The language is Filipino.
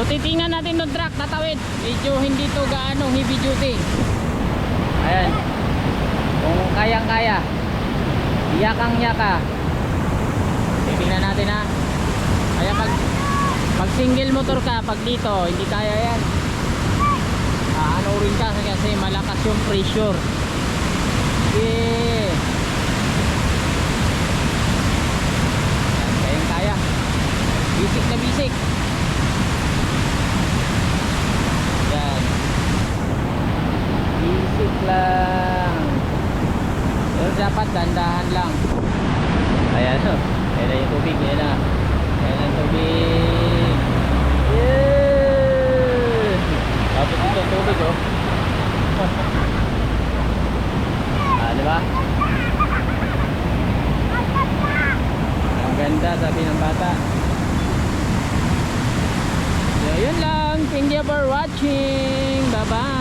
So titingnan natin ng truck tatawid. Medyo hindi to gaano heavy duty. Ayan. Kung kayang kaya. Yakang yaka. Titingnan natin ha. Kaya pag pag single motor ka, pag dito, hindi kaya yan. Ah, ano rin ka kasi malakas yung pressure. Yeah. Yan, kayang kaya. Bisik na bisik. Yan. Bisik lang. Pero dapat dandahan lang. Ayan o. Ayan yung tubig. Ayan na. Ayan ang tubig. Yeah! Tapos dito ang tubig oh. ah, di ba? Ang ganda sabi ng bata. So, yun lang. Thank you for watching. Bye-bye.